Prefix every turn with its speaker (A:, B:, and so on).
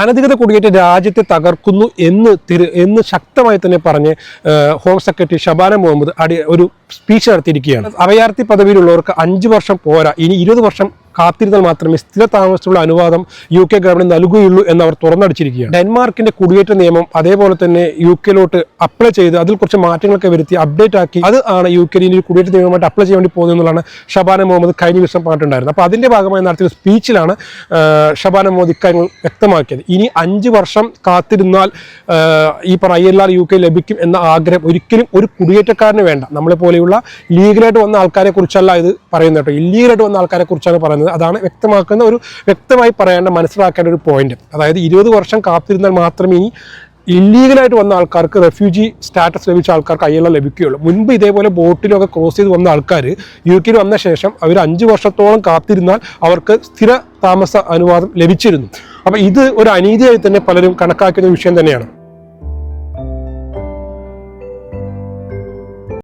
A: അനധികൃത കുടിയേറ്റ രാജ്യത്തെ തകർക്കുന്നു എന്ന് തിരു എന്ന് ശക്തമായി തന്നെ പറഞ്ഞ് ഹോം സെക്രട്ടറി ഷബാന മുഹമ്മദ് അടി ഒരു സ്പീച്ച് നടത്തിയിരിക്കുകയാണ്. അഭയാർത്ഥി പദവിയിലുള്ളവർക്ക് അഞ്ച് വർഷം പോരാ ഇനി ഇരുപത് വർഷം കാത്തിരുന്നാൽ മാത്രമേ സ്ഥിര താമസത്തിലുള്ള അനുവാദം യു കെ ഗവൺമെന്റ് നൽകുകയുള്ളൂ എന്ന് അവർ തുറന്നടിച്ചിരിക്കുകയാണ്. ഡെൻമാർക്കിന്റെ കുടിയേറ്റ നിയമം അതേപോലെ തന്നെ യു കെയിലോട്ട് അപ്ലൈ ചെയ്ത് അതിൽ കുറച്ച് മാറ്റങ്ങളൊക്കെ വരുത്തി അപ്ഡേറ്റ് ആക്കി അത് ആണ് യു കെയിൽ ഒരു കുടിയേറ്റ നിയമമായിട്ട് അപ്ലൈ ചെയ്യാൻ വേണ്ടി പോകുന്നത് എന്നുള്ളതാണ് ഷബാന മുഹമ്മദ് കഴിഞ്ഞ ദിവസം പറഞ്ഞിട്ടുണ്ടായിരുന്നത്. അപ്പോൾ അതിന്റെ ഭാഗമായി നടത്തിയ സ്പീച്ചിലാണ് ഷബാന മുഹമ്മദ് ഇക്കാര്യങ്ങൾ വ്യക്തമാക്കിയത്. ഇനി അഞ്ച് വർഷം കാത്തിരുന്നാൽ ഈ പറ I L R U K ലഭിക്കും എന്ന ആഗ്രഹം ഒരിക്കലും ഒരു കുടിയേറ്റക്കാരന് വേണ്ട. നമ്മളെ പോലെയുള്ള ലീഗലായിട്ട് വന്ന ആൾക്കാരെ കുറിച്ചല്ല ഇത് പറയുന്നത് കേട്ടോ. ഇല്ലീഗലായിട്ട് വന്ന ആൾക്കാരെ കുറിച്ചാണ് പറയുന്നത്. അതാണ് വ്യക്തമാക്കുന്ന ഒരു വ്യക്തമായി പറയേണ്ട മനസ്സിലാക്കേണ്ട ഒരു പോയിന്റ് അതായത് ഇരുപത് വർഷം കാത്തിരുന്നാൽ മാത്രമേ ഇനി ഇല്ലീഗലായിട്ട് വന്ന ആൾക്കാർക്ക് റെഫ്യൂജി സ്റ്റാറ്റസ് ലഭിച്ച ആൾക്കാർക്ക് അയ്യല്ല ലഭിക്കുകയുള്ളൂ. മുൻപ് ഇതേപോലെ ബോട്ടിലൊക്കെ ക്രോസ് ചെയ്ത് വന്ന ആൾക്കാർ യു കെയിൽ വന്ന ശേഷം അവർ അഞ്ച് വർഷത്തോളം കാത്തിരുന്നാൽ അവർക്ക് സ്ഥിര താമസ അനുവാദം ലഭിച്ചിരുന്നു. അപ്പോൾ ഇത് ഒരു അനീതിയായി തന്നെ പലരും കണക്കാക്കുന്ന വിഷയം തന്നെയാണ്.